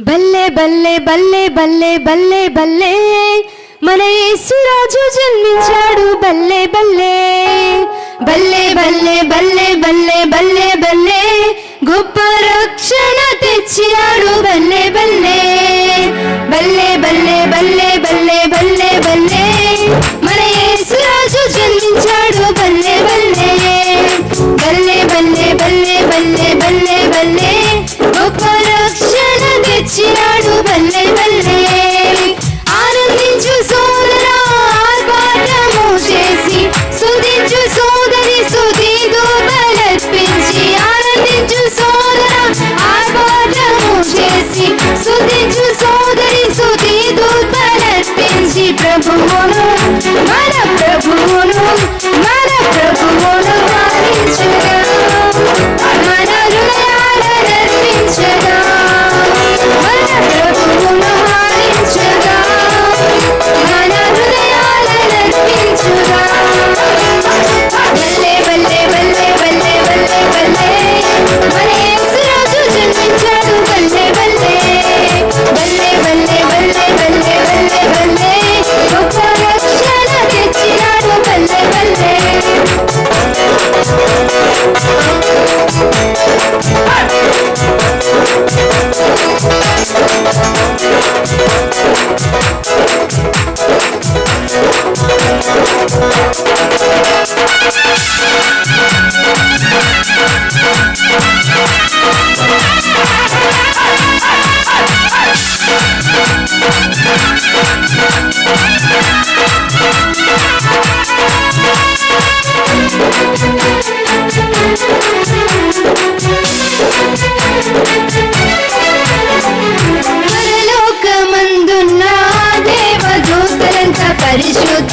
బల్లే బల్లే బల్లే బల్లే బల్లే బల్లే మన యేసురాజు జన్మించాడు బల్లే బల్లే బల్లే బల్లే బల్లే బల్లే బల్లే బల్లే గొప్ప రక్షణ తెచ్చినాడు బల్లే బల్లే బల్లే బల్లే బల్లే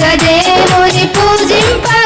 సదేవుని పూజింప